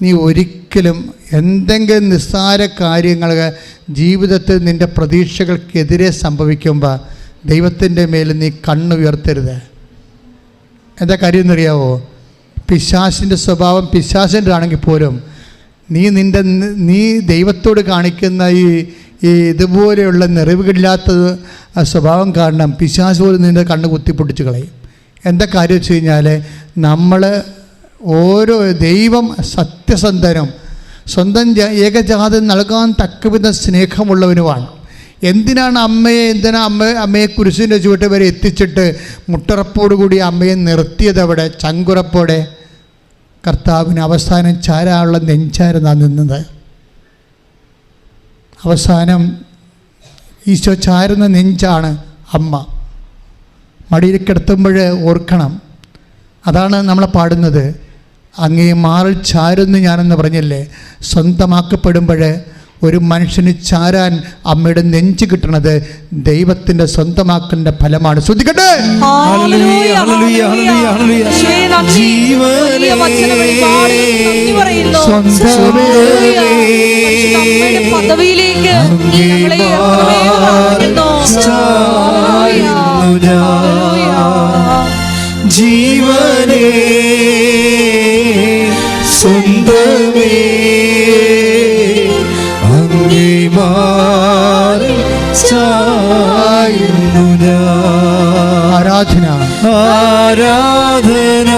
നീ ഒരിക്കലും എന്തെങ്കിലും നിസ്സാര കാര്യങ്ങൾ ജീവിതത്തിൽ നിന്റെ പ്രതീക്ഷകൾക്കെതിരെ സംഭവിക്കുമ്പോൾ ദൈവത്തിന്റെ മേൽ നീ കണ്ണുയർത്തരുത്. എന്താ കാര്യം എന്നറിയാവോ പിശാസിന്റെ സ്വഭാവം പിശാസിന്റെ ആണെങ്കിൽ പോലും നീ നിന്റെ നീ ദൈവത്തോട് കാണിക്കുന്ന ഈ ഈ ഇതുപോലെയുള്ള നിറവുകളില്ലാത്ത സ്വഭാവം കാരണം പിശാസ് പോലും നിന്റെ കണ്ണ് കുത്തിപ്പൊട്ടിച്ച് കളയും. എന്താ കാര്യം വെച്ച് കഴിഞ്ഞാൽ നമ്മൾ ഓരോ ദൈവം സത്യസന്ധനും. സ്വന്തം ഏകജാതം നൽകാൻ തക്കവിധ സ്നേഹമുള്ളവനുമാണ്. എന്തിനാണ് അമ്മയെ എന്തിനാ അമ്മ അമ്മയെ കുരിശിന്റെ ചുവട്ട് വരെ എത്തിച്ചിട്ട് മുട്ടറപ്പോടുകൂടി അമ്മയെ നിർത്തിയത് അവിടെ ചങ്കുറപ്പോടെ? കർത്താവിന് അവസാനം ചാരാനുള്ള നെഞ്ചായിരുന്നാണ് നിന്നത്. അവസാനം ഈശോ ചാരുന്ന നെഞ്ചാണ് അമ്മ. മടിയിൽ കിടത്തുമ്പോൾ ഓർക്കണം. അതാണ് നമ്മളെ പാടുന്നത്. അങ്ങേ മാറി ചാരുന്നു ഞാനെന്ന് പറഞ്ഞല്ലേ? സ്വന്തമാക്കപ്പെടുമ്പോൾ ഒരു മനുഷ്യന് ചാരാൻ അമ്മയുടെ നെഞ്ച് കിട്ടണത് ദൈവത്തിന്റെ സ്വന്തമാക്കലിന്റെ ഫലമാണ്. ശ്രദ്ധിക്കട്ടെ? പദവിയിലേക്ക് ജീവനേ. സ്വന്തമേ അങ്ങേ മാറി ആരാധന. ആരാധന.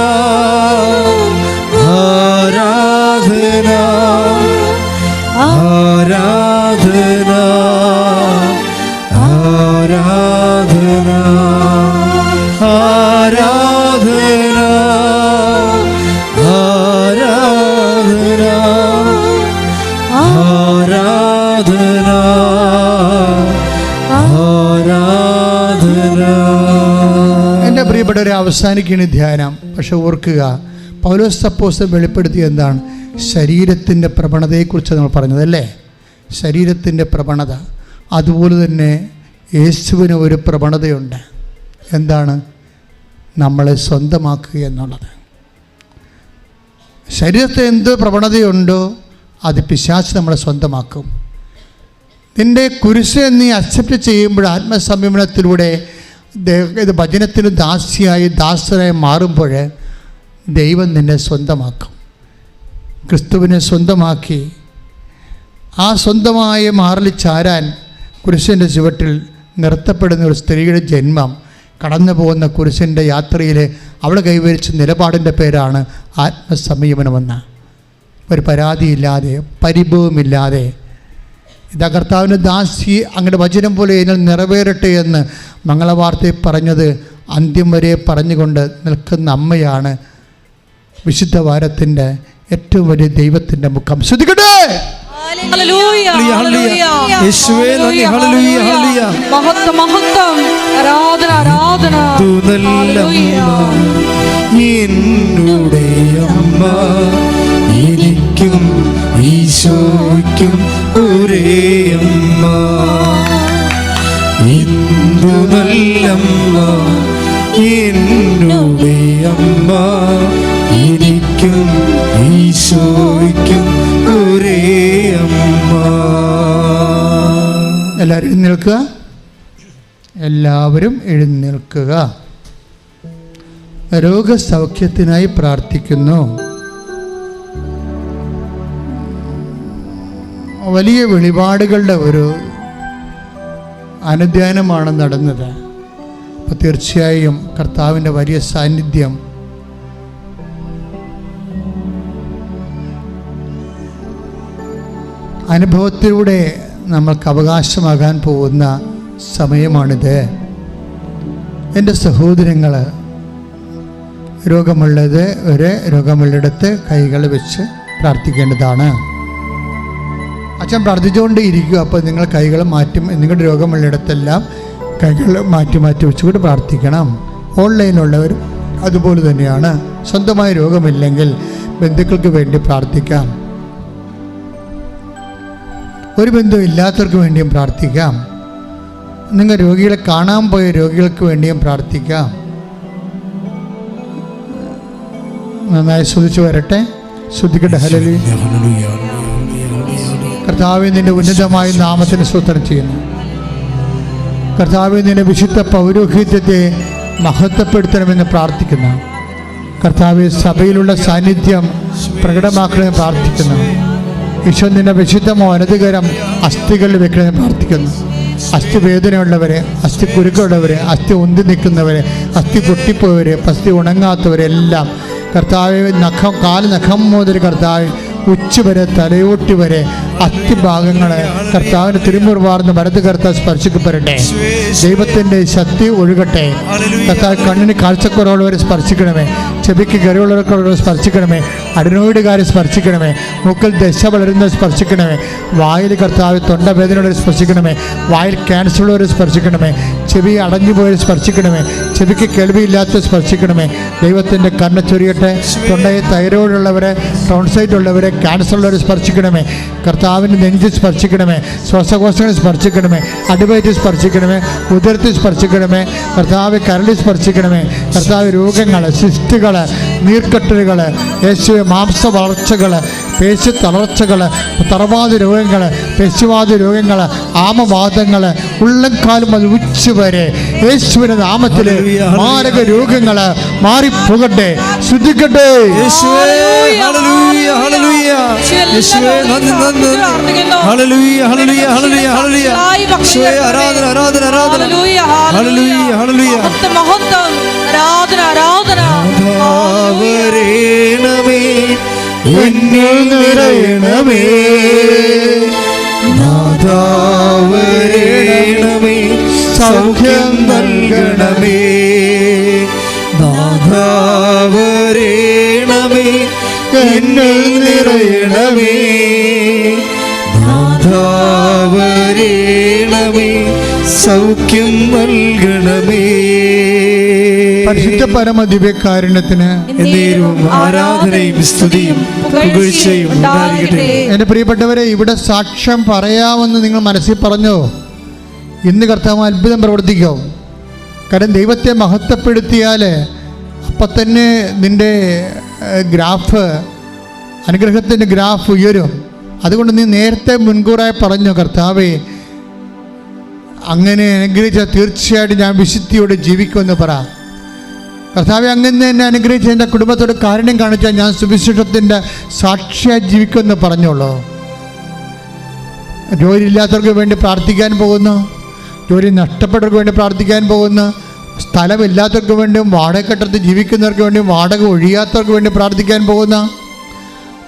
എന്റെ ഒരു അവസാനിക്കുകയാണ് ധ്യാനം. പക്ഷെ ഓർക്കുക പൗലോസ് സപ്പോസ് വെളിപ്പെടുത്തിയ എന്താണ്? ശരീരത്തിന്റെ പ്രവണതയെക്കുറിച്ച് നമ്മൾ പറഞ്ഞത് അല്ലേ? ശരീരത്തിന്റെ പ്രവണത. അതുപോലെ തന്നെ യേശുവിന് ഒരു പ്രവണതയുണ്ട്. എന്താണ്? നമ്മളെ സ്വന്തമാക്കുക എന്നുള്ളത്. ശരീരത്തെ എന്ത് പ്രവണതയുണ്ടോ അത് പിശാച്ച് നമ്മളെ സ്വന്തമാക്കും. നിന്റെ കുരിശ് നീ അക്സെപ്റ്റ് ചെയ്യുമ്പോൾ ആത്മസംയമനത്തിലൂടെ ഇത് ഭജനത്തിന് ദാസിയായി ദാസരായി മാറുമ്പോൾ ദൈവം നിന്നെ സ്വന്തമാക്കും. ക്രിസ്തുവിനെ സ്വന്തമാക്കി. ആ സ്വന്തമായ മാറിൽ ചാരാൻ കുരിശിന്റെ ചുവട്ടിൽ നിർത്തപ്പെടുന്ന ഒരു സ്ത്രീയുടെ ജന്മം. കടന്നു പോകുന്ന കുരിശിന്റെ യാത്രയിൽ അവൾ കൈവരിച്ച നിലപാടിന്റെ പേരാണ് ആത്മസംയമനമെന്ന ഒരു പരാതിയില്ലാതെ പരിഭവമില്ലാതെ ഇതാ കർത്താവിന്റെ ദാസി അങ്ങയുടെ വചനം പോലെ ഇതിൽ നിറവേറട്ടെ എന്ന് മംഗളവാർത്തയിൽ പറഞ്ഞത് അന്ത്യം വരെ പറഞ്ഞുകൊണ്ട് നിൽക്കുന്ന അമ്മയാണ് വിശുദ്ധ വാരത്തിന്റെ ഏറ്റവും വലിയ ദൈവത്തിന്റെ മുഖം. ശ്രദ്ധിക്കട്ടെ! ഹല്ലേലൂയ, ഹല്ലേലൂയ. എഴുന്നേൽക്കുക. എല്ലാവരും എഴുന്നേൽക്കുക. രോഗസൗഖ്യത്തിനായി പ്രാർത്ഥിക്കുന്നു. വലിയ വെളിപാടുകളുടെ ഒരു അനുധ്യാനമാണ് നടന്നത്. അപ്പോൾ തീർച്ചയായും കർത്താവിന്റെ വലിയ സാന്നിധ്യം അനുഭവത്തിലൂടെ നമ്മൾക്ക് അവകാശമാകാൻ പോകുന്ന സമയമാണിത്. എന്റെ സഹോദരങ്ങൾ രോഗമുള്ളത് ഒരു രോഗമുള്ളിടത്ത് കൈകൾ വെച്ച് പ്രാർത്ഥിക്കേണ്ടതാണ്. അച്ഛൻ പ്രാർത്ഥിച്ചുകൊണ്ട് ഇരിക്കുക അപ്പോൾ നിങ്ങൾ കൈകൾ മാറ്റി നിങ്ങളുടെ രോഗമുള്ളിടത്തെല്ലാം കൈകൾ മാറ്റി മാറ്റി വെച്ചുകൊണ്ട് പ്രാർത്ഥിക്കണം. ഓൺലൈനിലുള്ളവർ അതുപോലെ തന്നെയാണ്. സ്വന്തമായ രോഗമില്ലെങ്കിൽ ബന്ധുക്കൾക്ക് വേണ്ടി പ്രാർത്ഥിക്കാം. ഒരു ബന്ധവും ഇല്ലാത്തവർക്ക് വേണ്ടിയും പ്രാർത്ഥിക്കാം. നിങ്ങൾ രോഗികളെ കാണാൻ പോയ രോഗികൾക്ക് വേണ്ടിയും പ്രാർത്ഥിക്കാം. നന്നായി ശ്രദ്ധിച്ചു വരട്ടെ. ശ്രദ്ധിക്കട്ടെ. ഹലലി. കർത്താവ് നിന്റെ ഉന്നതമായ നാമത്തിന് സൂത്രം ചെയ്യുന്നു. കർത്താവ് നിന്റെ വിശുദ്ധ പൗരോഹിത്യത്തെ മഹത്വപ്പെടുത്തണമെന്ന് പ്രാർത്ഥിക്കുന്നു. കർത്താവ് സഭയിലുള്ള സാന്നിധ്യം പ്രകടമാക്കണമെന്ന് പ്രാർത്ഥിക്കുന്നു. ഈശോ നിന്റെ വിശുദ്ധമോ അനധികരം അസ്ഥികളിൽ വെക്കണമെന്ന് പ്രാർത്ഥിക്കുന്നു. അസ്ഥി വേദനയുള്ളവരെ അസ്ഥി കുരുക്കുള്ളവരെ അസ്ഥി ഉന്തി നിൽക്കുന്നവരെ അസ്ഥി പൊട്ടിപ്പോയവരെ അസ്ഥി ഉണങ്ങാത്തവരെല്ലാം കർത്താവ് നഖം കാൽ നഖം മുതൽ കർത്താവ് ഉച്ച വരെ തലയോട്ടി വരെ അസ്ഥിഭാഗങ്ങൾ കർത്താവിന്റെ തിരുമുറിവാർന്ന് വലത് കർത്താവ് സ്പർശിക്കപ്പെടട്ടെ. ദൈവത്തിന്റെ ശക്തി ഒഴുകട്ടെ. കർത്താവ് കണ്ണിന് കാഴ്ചക്കുറവുള്ളവരെ സ്പർശിക്കണമേ. ചെവിക്ക് കരുവുള്ളവർക്കുള്ളവരെ സ്പർശിക്കണമേ. അടിനോയിടുകാരെ സ്പർശിക്കണമേ. മൂക്കിൽ ദശ വളരുന്നവരെ സ്പർശിക്കണമേ. വായിൽ കർത്താവ് തൊണ്ടവേദനയുള്ളവരെ സ്പർശിക്കണമേ. വായിൽ ക്യാൻസർ ഉള്ളവരെ സ്പർശിക്കണമേ. ചെവി അടഞ്ഞു പോയവരെ സ്പർശിക്കണമേ. ചെവിക്ക് കേൾവിയില്ലാത്ത സ്പർശിക്കണമേ. ദൈവത്തിന്റെ കണ്ണ ചൊരിയട്ടെ. തൊണ്ടയിൽ തൈറോയിഡുള്ളവരെ ടോൺസൈറ്റ് ഉള്ളവരെ ക്യാൻസർ ഉള്ളവരെ സ്പർശിക്കണമേ. കർത്താവിന്റെ നെഞ്ച് സ്പർശിക്കണമേ. ശ്വാസകോശങ്ങളെ സ്പർശിക്കണമേ. അടിവയറ്റ് സ്പർശിക്കണമേ. ഉദരത്തിൽ സ്പർശിക്കണമേ. കർത്താവ് കരളിൽ സ്പർശിക്കണമേ. കർത്താവ് രോഗങ്ങൾ സിസ്റ്റുകൾ നീർക്കെട്ടലുകൾ യേശുവെ മാംസ വളർച്ചകൾ പേശി തളർച്ചകൾ തറവാതി രോഗങ്ങൾ പേശിവാതി രോഗങ്ങൾ ആമവാദങ്ങൾ ഉള്ളംകാലും മുതൽ ഉച്ച വരെ യേശുവിന്റെ നാമത്തിൽ മാരക രോഗങ്ങൾ മാറിപ്പോകട്ടെ. ശ്രദ്ധിക്കട്ടെ യേശുവേ, ഹല്ലേലൂയ, ഹല്ലേലൂയ. യേശുവേ, നന്ദി, നന്ദി. ഹല്ലേലൂയ, ഹല്ലേലൂയ, ഹല്ലേലൂയ, ഹല്ലേലൂയ. യേശുവേ, ആരാധന ആരാധന ആരാധന. ഹല്ലേലൂയ, ഹല്ലേലൂയ, ഹല്ലേലൂയ. മഹത്വം, മഹത്വം. ആരാധന ആരാധന. വരേണമേ എന്നിൽ നിറയണമേ. നാദാവരേണമേ സൗഖ്യം നൽകണമേ. നാദാവരേണമേ എന്നിൽ നിറയണമേ. നാദാവരേണമേ സൗഖ്യം നൽകണമേ. പരിശുദ്ധ പരമ ദിവ്യകാരുണ്യത്തിന് ആരാധനയും സ്തുതിയും പുകഴ്ചയും എന്റെ പ്രിയപ്പെട്ടവരെ ഇവിടെ സാക്ഷ്യം പറയാമെന്ന് നിങ്ങൾ മനസ്സിൽ പറഞ്ഞോ? ഇന്ന് കർത്താവ് അത്ഭുതം പ്രവർത്തിക്കോ. കാരണം ദൈവത്തെ മഹത്വപ്പെടുത്തിയാൽ അപ്പം തന്നെ നിന്റെ ഏഹ്, ഗ്രാഫ് അനുഗ്രഹത്തിന്റെ ഗ്രാഫ് ഉയരും. അതുകൊണ്ട് നീ നേരത്തെ മുൻകൂറായി പറഞ്ഞു കർത്താവേ അങ്ങനെ അനുഗ്രഹിച്ചാൽ തീർച്ചയായിട്ടും ഞാൻ വിശുദ്ധിയോടെ ജീവിക്കുമെന്ന് പറ. കർത്താവെ അങ്ങനെ എന്നെ അനുഗ്രഹിച്ച് എന്റെ കുടുംബത്തോട് കാരുണ്യം കാണിച്ചാൽ ഞാൻ സുവിശേഷത്തിന്റെ സാക്ഷിയായി ജീവിക്കുമെന്ന് പറഞ്ഞോളൂ. ജോലി ഇല്ലാത്തവർക്ക് വേണ്ടി പ്രാർത്ഥിക്കാൻ പോകുന്നു. ജോലി നഷ്ടപ്പെട്ടവർക്ക് വേണ്ടി പ്രാർത്ഥിക്കാൻ പോകുന്നു. സ്ഥലമില്ലാത്തവർക്ക് വേണ്ടിയും വാടകക്കെട്ടത്ത് ജീവിക്കുന്നവർക്ക് വേണ്ടിയും വാടക ഒഴിയാത്തവർക്ക് വേണ്ടി പ്രാർത്ഥിക്കാൻ പോകുന്ന.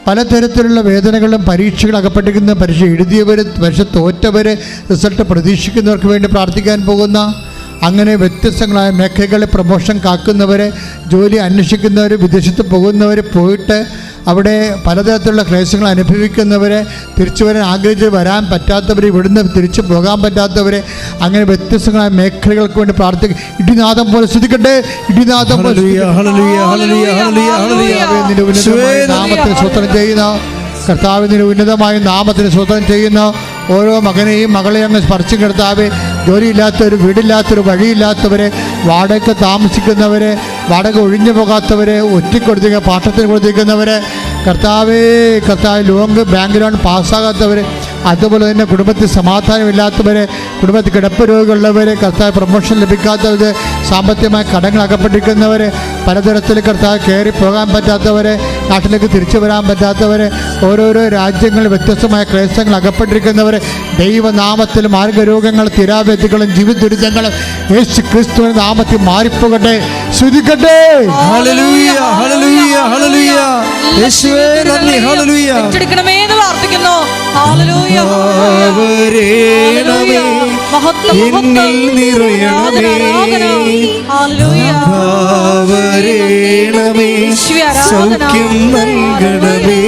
പലതരത്തിലുള്ള വേദനകളും പരീക്ഷകൾ അകപ്പെട്ടിരിക്കുന്ന. പരീക്ഷ എഴുതിയവർ പരീക്ഷ തോറ്റവർ റിസൾട്ട് പ്രതീക്ഷിക്കുന്നവർക്ക് വേണ്ടി പ്രാർത്ഥിക്കാൻ പോകുന്ന. അങ്ങനെ വ്യത്യസ്തങ്ങളായ മേഖലകളിൽ പ്രമോഷൻ കാക്കുന്നവർ ജോലി അന്വേഷിക്കുന്നവർ വിദേശത്ത് പോകുന്നവർ പോയിട്ട് അവിടെ പലതരത്തിലുള്ള ക്ലേശങ്ങൾ അനുഭവിക്കുന്നവരെ തിരിച്ചു വരാൻ ആഗ്രഹിച്ച് വരാൻ പറ്റാത്തവർ ഇവിടുന്ന് തിരിച്ചു പോകാൻ പറ്റാത്തവരെ അങ്ങനെ വ്യത്യസ്തങ്ങളായ മേഖലകൾക്ക് വേണ്ടി പ്രാർത്ഥിക്കും ഇടിനാഥം പോലെ ശ്രദ്ധിക്കട്ടെ ഇടിനാഥം പോലെ ഹല്ലേലൂയ, ഹല്ലേലൂയ, ഹല്ലേലൂയ, ഹല്ലേലൂയ, ഹല്ലേലൂയ. ഉന്നതമായ നാമത്തിന് സ്വത്രം ചെയ്യുന്ന. കർത്താവിന്റെ ഉന്നതമായ നാമത്തിന് സ്വത്രം ചെയ്യുന്ന. ഓരോ മകനെയും മകളെയും അങ്ങ് സ്പർശിക്കർത്താവേ കർത്താവെ. ജോലിയില്ലാത്തവർ വീടില്ലാത്തവർ വഴിയില്ലാത്തവരെ വാടക താമസിക്കുന്നവരെ വാടക ഒഴിഞ്ഞു പോകാത്തവരെ ഒറ്റിക്കൊടുത്തിരിക്കുക പാട്ടത്തിന് കൊടുത്തിരിക്കുന്നവരെ കർത്താവേ കർത്താവ് ലോങ് ബാങ്ക് ലോൺ പാസ്സാകാത്തവർ അതുപോലെ തന്നെ കുടുംബത്തിൽ സമാധാനമില്ലാത്തവരെ കുടുംബത്തിൽ കിടപ്പ് രോഗികളുള്ളവർ കർത്താവ് പ്രൊമോഷൻ ലഭിക്കാത്തവർ സാമ്പത്തികമായ കടങ്ങൾ അകപ്പെട്ടിരിക്കുന്നവർ പലതരത്തിൽ കർത്താവ് കയറി പോകാൻ പറ്റാത്തവരെ നാട്ടിലേക്ക് തിരിച്ചു വരാൻ പറ്റാത്തവർ ഓരോരോ രാജ്യങ്ങളിൽ വ്യത്യസ്തമായ ക്ലേശങ്ങൾ അകപ്പെട്ടിരിക്കുന്നവരെ ദൈവനാമത്തിൽ മാർഗരോഗങ്ങൾ തിരാവ്യതികളും ജീവിത ദുരിതങ്ങളും യേശു ക്രിസ്തു നാമത്തിൽ മാറിപ്പോകട്ടെ ശ്രുതിക്കട്ടെ പ്രാർത്ഥിക്കുന്നു. എന്നിൽ നിറയണമേ. വരേണമേ. സൗഖ്യം നൽകണമേ.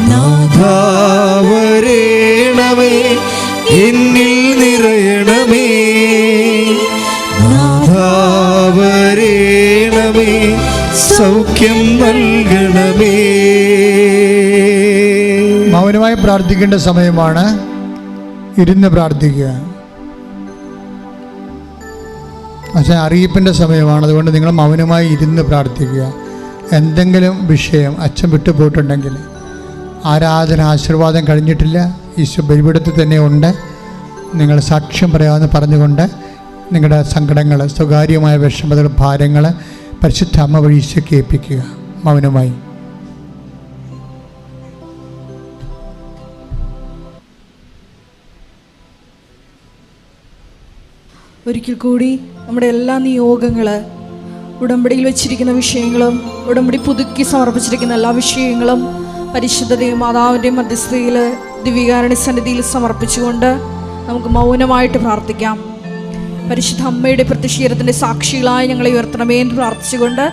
നാഥാവരേണമേ. എന്നിൽ നിറയണമേ. നാഥാവരേണമേ. സൗഖ്യം നൽകണമേ. മൗനമായി പ്രാർത്ഥിക്കേണ്ട സമയമാണ്. ഇരുന്ന് പ്രാർത്ഥിക്കുക. പക്ഷേ അറിയിപ്പിന്റെ സമയമാണ്. അതുകൊണ്ട് നിങ്ങൾ മൗനമായി ഇരുന്ന് പ്രാർത്ഥിക്കുക. എന്തെങ്കിലും വിഷയം അച്ഛൻ വിട്ടുപോയിട്ടുണ്ടെങ്കിൽ ആരാധന ആശീർവാദം കഴിഞ്ഞിട്ടില്ല. ഈശോ ബലിപീഠത്തിൽ തന്നെ ഉണ്ട്. നിങ്ങൾ സാക്ഷ്യം പറയാമെന്ന് പറഞ്ഞുകൊണ്ട് നിങ്ങളുടെ സങ്കടങ്ങൾ സ്വകാര്യമായ വിഷമതകൾ ഭാരങ്ങൾ പരിശുദ്ധ അമ്മ വഴി ഈശോയ്ക്ക് ഏൽപ്പിക്കുക. മൗനമായി. ഒരിക്കൽ കൂടി നമ്മുടെ എല്ലാ നിയോഗങ്ങൾ ഉടമ്പടിയിൽ വെച്ചിരിക്കുന്ന വിഷയങ്ങളും ഉടമ്പടി പുതുക്കി സമർപ്പിച്ചിരിക്കുന്ന എല്ലാ വിഷയങ്ങളും പരിശുദ്ധതയും മാതാവിന്റെയും മധ്യസ്ഥതയിൽ ദിവ്യകാരണി സന്നിധിയിൽ സമർപ്പിച്ചുകൊണ്ട് നമുക്ക് മൗനമായിട്ട് പ്രാർത്ഥിക്കാം. പരിശുദ്ധ അമ്മയുടെ പ്രതിഷീരത്തിന്റെ സാക്ഷികളായി ഞങ്ങളെ ഉയർത്തണമേ എന്ന് പ്രാർത്ഥിച്ചുകൊണ്ട്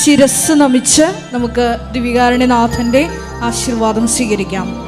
ശിരസ് നമിച്ച് നമുക്ക് ദിവികാരണ്യനാഥന്റെ ആശീർവാദം സ്വീകരിക്കാം.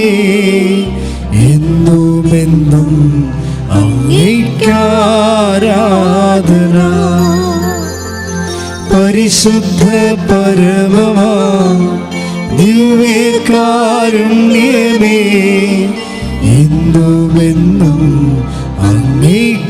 പരിശുദ്ധ പരമമാ ദിവ്യകാരുണ്യമേ എന്നുമെന്നും അങ്ങേക്കാരാധന